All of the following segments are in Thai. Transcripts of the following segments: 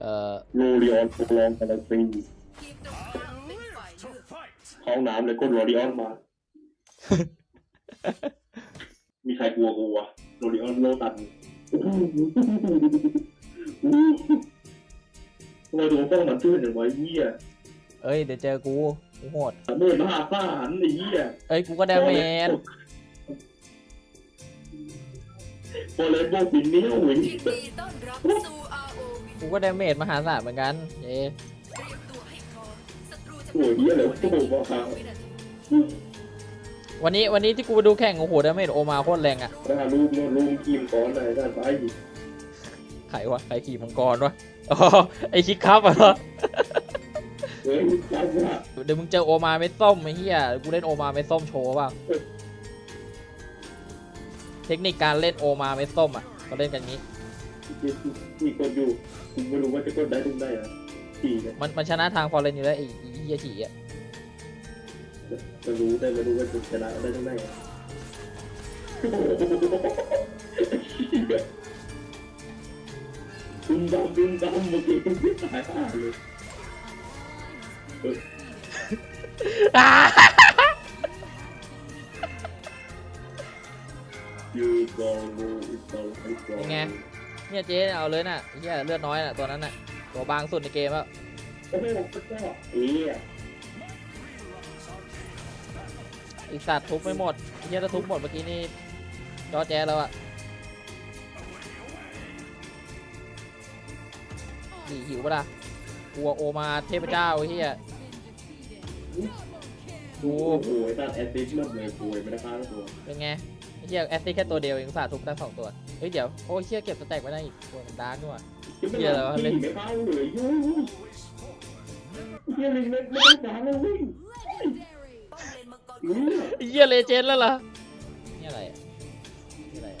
เอ่อโรดิออนโปรลองกาแล็กซี่ทีมตรงข้ามเป็นฝ่ายเลือกห้องน้ำเลยกดโรดิออนมา มีใครกลัวกูวะโรดิออนโลตันทำไมตัวป้องมันชื่อหนึ่งวะไอ้เหี้ยเอ้ยเดี๋ยวเจอกูกูโหดเมื่อมหาศาลไอ้เหี้ยเอ้ยกูก็ดาเมจโปรเลนโบฟินเนี้ยโอ้ยยินดีต้อนรับสู่ ROV กูก็ดาเมจมหาศาลเหมือนกันเย้เตรียมตัวให้พร้อมศัตรูจะโอ้ยเหี้ยเลยโอ้โหบ้าวินาทีวันนี้วันนี้ที่กูไปดูแข่งโอ้โหดาเมจโอมาโคตรแรงอะได้รูปโน้ตรูปกิมก่อนเลยด้านซ้ายอีกใครวะใครขี่มังกรวะอ๋อไอคิกคัพอะเหรอเฮ้ยจ้าจ้าเดี๋ยวมึงเจอโอมาเม็ดส้มไอ้เหี้ยกูเล่นโอมาเม็ดส้มโชว์บ้างเทคนิคการเล่นโอมาเม็ดส้มอะเขาเล่นกันงี้ มีคนอยู่คุณไม่รู้ว่าจะกดได้ถึงได้อะสี่เนี่ยมันมันชนะทางฟอร์เรนอยู่แล้วไอ้ไอ้เหี้ยฉี่อะจะรู้ได้ไม่รู้ว่าจะชนะได้ถึงได้อะดุมดำดุมดำเมื่อกี้ไม่ตายห่าเลยยูกองงูอีกสองอีกสอง ยังไง เนี่ยเจ๊เอาเลยน่ะไอ้เหี้ยเลือดน้อยน่ะตัวนั้นน่ะตัวบางสุดในเกมแล้วโอ้โหพระเจ้าเอ๊ะไอีสัตว์ทุบไม่หมดไอ้เหี้ยถ้าทุบหมดเมื่อกี้นี่จอแจ๊แล้วอะดีหิวปะล่ะกลัวโอมาเทพเจ้าไอ้เหี้ยดูโอ้โหไอ้ตัดแอสซิสต์มันเลยป่วยไม่ได้ฆ่าตัวเป็นไงไอ้เหี้ยแอสซิสแค่ตัวเดียวเองอุตสาห์ทุบได้สองตัว เฮ้ยเดี๋ยวโอ้ยเหี้ยเก็บสแต็กไว้ได้อีกตัวมันดาร์กด้วยว่ะเหี้ยอะไรวะเล่น ไม่เข้าเลยยูเฮียลิงไม่ไม่ได้สารเลยวอมเลนมังกรอือไอ้เหี้ยเลเจนด์แล้วเหรอนี่อะไรอะนี่อะไรอะ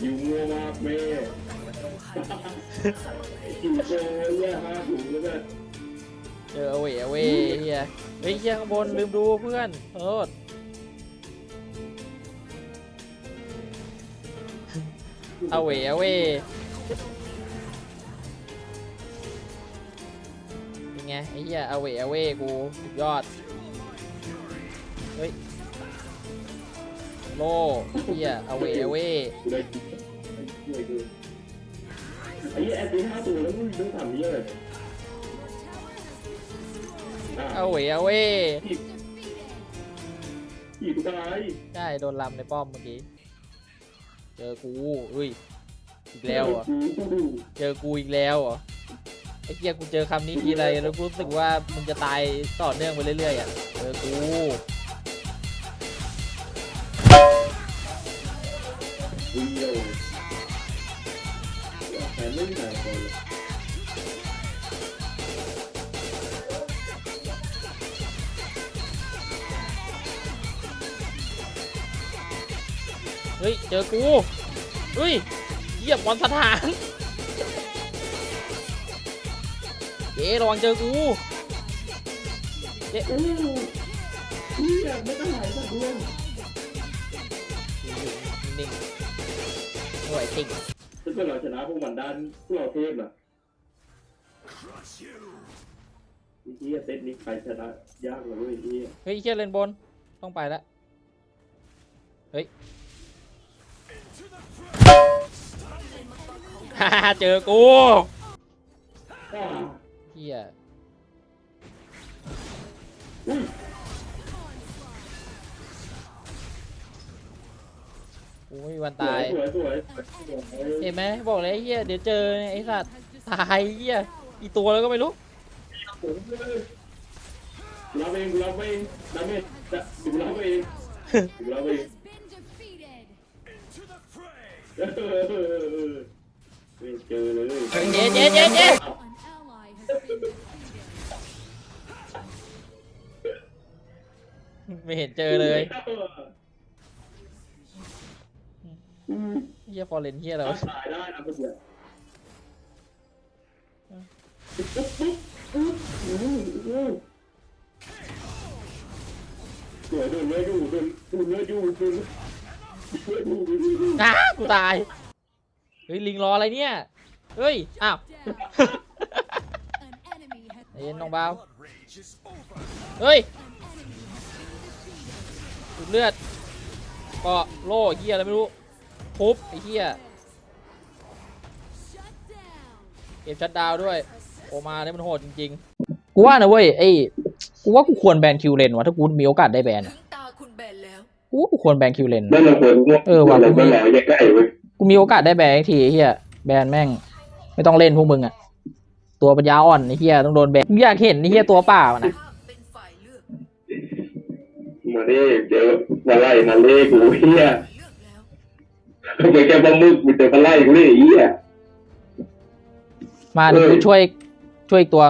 อยู่มัวมากแม่อยู่โซ่แย่มากหูแล้วกันเจอเอาเวเอาเวเหี้ยเฮ้ยเหี้ยข้างบนลืมดูเพื่อนโทษ เอาเวเอาเวเป็นไงไอ้เหี้ยเอาเวเอาเวกูสุดยอด เฮ้ย โลเหี้ยเอาเวเอาเวกูได้ช่วยดูไอ้เหี้ยแอสซิสต์ห้าตัวแล้วมึงต้องทำเหี้ยอะไรเนี่ยอะเอาเวเอาเวขี่กูตายใช่โดนลำในป้อมเมื่อกี้ เจอกูอุ้ยอีกแล้วเหรอะเจอกูอีกแล้วเหรอไอ้เกียกูเจอคำนี้ทีไรแล้วกูรู้สึกว่ามึงจะตายต่อเนื่องไปเรื่อยๆอะเจอกูเดียวแขนไม่หนาก่อนเลย เฮ้ย เจอกูเฮ้ยเหยียบบอลสถานเจ๊ระวังเจอกูเจ๊โอ้โหเหี้ยไม่ต้องหายสักดวงนิ่งๆไม่ไหวจริงถ้าเกิดเราชนะพวกมันด้านพวกเราเทพล่ะไอ้เหี้ยเซตนี้ใครชนะยากเลยเว้ยไอ้เหี้ยเฮ้ยเชี่ยเลนบนต้องไปแล้วเฮ้ย ฮ่าฮ่าเจอกูอ้าวเฮียอุ้ยกูไม่มีวันสวตายยสวยสวยสวยเห็นไหมบอกเลยไอ้เฮียเดี๋ยวเจอไอ้สัตว์ตายเฮียอีตัวแล้วก็ไม่รู้ผมเลยกูรับเองกูรับเองดาเมจจะกูรับเองกูรับเอง been defeated. เออเออเออเออ ไม่เจอเลยเจ๊เจ๊เจ๊เจ๊ An ally has been defeated. ไม่เห็นเจอเลยอืมเฮียฟอร์เรนเฮียแล้วะตายได้นะเพื่อนปุ๊บปุ๊บปุ๊บอืมอืมสวยโดนเลือดอยู่โดนโดนเลือดอยู่โดนเลือดอยู่อ้ากูตาย ฮ้ยลิงรออะไรเนี่ย เฮ้ย อ้าว An enemy has ใจเย็นน้องบาวเฮ้ย an enemy has been defeated. ดูดเลือดเกาะโล่เฮียอะไรไม่รู้ทุบไอ้เฮีย Shut down. เก็บชัดดาวน์ด้วย โอมาเนี่ยมันโหดจริงๆ กูว่านะเว้ยไอ้กูว่ากูควรแบนคิวเลนวะถ้ากูมีโอกาสได้แบนถึอะงตาคุณแบนแล้วกูว่ากูควรแบนคิวเลนนั่นเราควรเออว่ะเราควรรอใกล้ๆเว้ย กูมีโอกาสได้แบนอีกทีไอ้เฮียแบนแม่ง ไม่ต้องเล่นพวกมึงอะตัวปัญญาอ่อนไอ้เฮียต้องโดนแบนกูอยากเห็นไอ้เฮียตัวเปล่ามันนะภาพเป็นฝ่ายเลือกมาเด้เจอมาไล่มาเล่กูเฮียเลือกแล้วเหมือนแกปลาหมึกกูเจอมาไล่กูเลยไอ้เฮียมาเดี๋ยวกูช่วยช่วยอีกตัว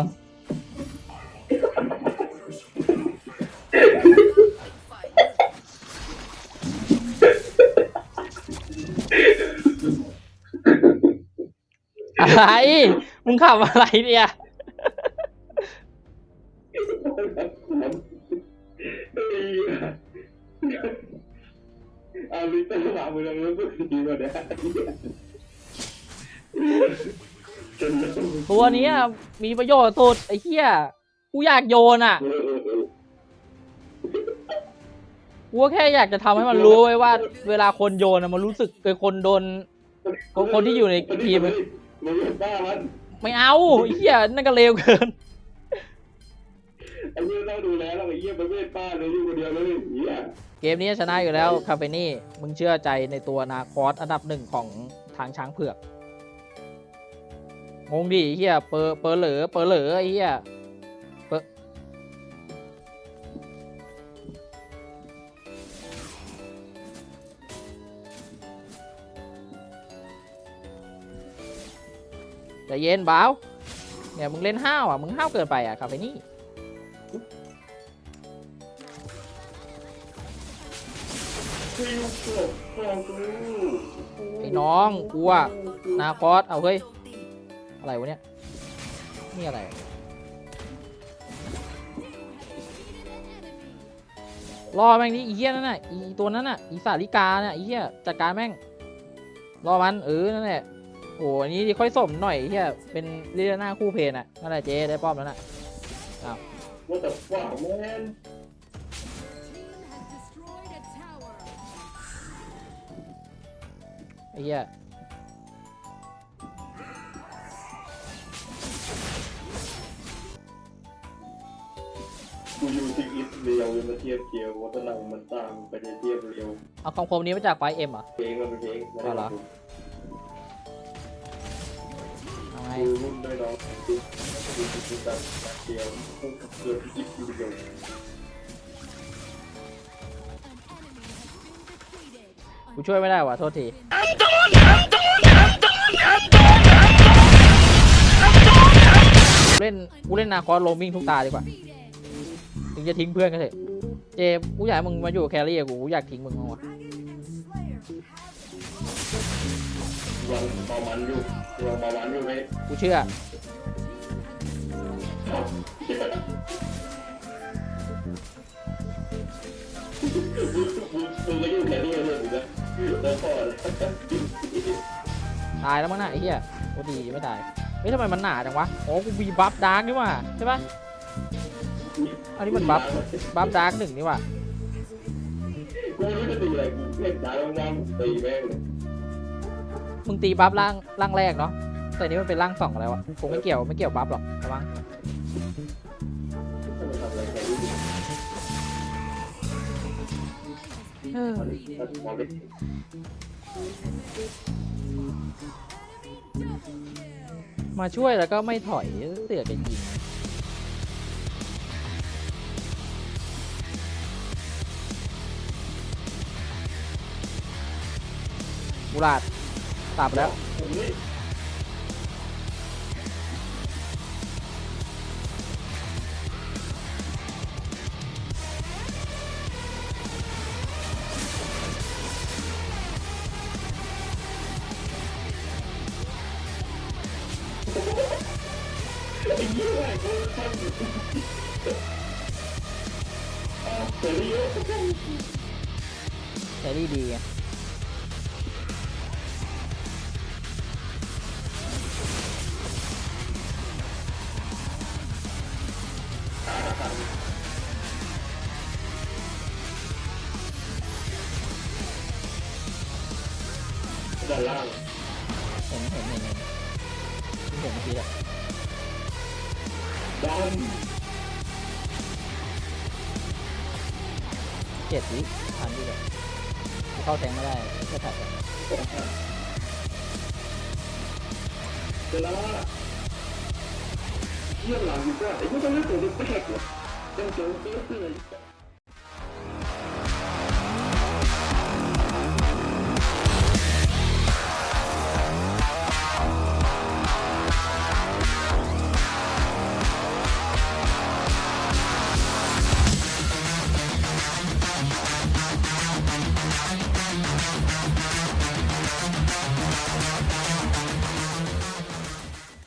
ฝ่ายเลือก อะไร มึงขับอะไรเนี่ย อาลิตาหามึงยังรู้สึกดีกว่าเนี้ยจนตัวเนี้ยมีประโยชน์สุดไอ้เหี้ย กูอยากโยนอะ เออเออเออกูก็แค่อยากจะทำให้มันรู้ไว้ว่า เวลาคนโยนอะมันรู้สึกเป็นคนโดน คนคนที่อยู่ในทีมมัน มันบ้ามันไม่เอาไอ้เหี้ยนั่นก็เลวเกินไอ้เหี้ยต้องดูแลเราไอ้เหี้ยมันไม่ป้าเลยอยู่คนเดียวเลยไอ้เหี้ยเกมนี้ชนะอยู่แล้วคาเฟนี่มึงเชื่อใจในตัวนาคอสอันดับหนึ่งของทางช้างเผือกงงดิไอ้เหี้ยเปอร์เปอร์เหลอเปอร์เหลอไอ้เหี้ย ใจเย็นบ้าเนี่ยมึงเล่นห้าวอะ มึงห้าวเกินไปอะคาเฟนี่ฟิวโซ่ไอ้น้องกูอะนาคอสเอาเฮ้ย อะไรวะเนี่ยนี่อะไรรอแม่งนี่อีเหี้ยนั่นน่ะอีตัวนั้นน่ะอีสาลิกาเนี่ยอีเหี้ยจัดการแม่งรอมันเออนั่นแหละ โอ้อันนี้ค่อยสมหน่อยไอ้เหี้ยเป็นเรียหน้าคู่เพลนอะนั่นแหละเจ๊ได้ป้อมแล้วน่ะว่าแต่ว่าแมน Team has destroyed a tower. ไอ้เหี้ยกูอยู่ที่อิสเรียลยังมาเทียบเกียววัฒนธรรมมันต่างไปในเทียบเรียวเอาคำคมนี้มาจากไฟเอ็มเหรอ เพลงมันเป็นเพลงไม่ได้เอาเหรอกูเอไงกูรุ่นด้วยน้องกูกูกูตัดตัดเกียวกูเกิดที่อิสเรียล An enemy has been defeated. กูช่วยไม่ได้ว่ะโทษทีเล่นกูเล่นนาคอสโรมิงทุกตาดีกว่า ถึงจะทิ้งเพื่อนก็เถอะ เจมกูอยากให้มึงมาอยู่กับแครี่กู กูอยากทิ้งมึงมั้งวะ ยังเบามันอยู่ยังเบามันอยู่ไหมกูเชื่อ มึงก็อยู่แค่นี้เลยอยู่นะแล้วก็ตายแล้วมั้งน่ะไอ้เหี้ยโอ้ดีไม่ตายเฮ้ยทำไมมันหนาจังวะอ๋อกูมีบัฟดาร์กนี่ว่าใช่ปะอันนี้มันบัฟบัฟดาร์กหนึ่งนี่ว่ากูไม่รู้จะตีอะไรกูเล่นดาวว่างๆตีแม่งเลย มึงตีบัฟร่างร่างแรกเนาะแต่อันนี้มันเป็นร่างสองแล้วอะคงไม่เกี่ยวไม่เกี่ยวบัฟหรอกระวังถ้ามันทำอะไรแค่นี้เออมันมาช่วยแล้วก็ไม่ถอยเสือกันยิงบุราด ตับแล้วผมนี่ไอ้เหี้ยไอ้กูทำอ้าวเสร็จแล้วแครี่ดีไงานล่างเห็นเห็นเห็นเห็นเห็นเมื่อกี้แหละดันเจ็ดวิทันดีเลยเข้าแทงไม่ได้แค่ถัดอะเวลาเยี่ยมหลังอยู่ก็ไอ้พวกต้นตัวเด็กแปลกเหรอต้องเจอเจอเจอ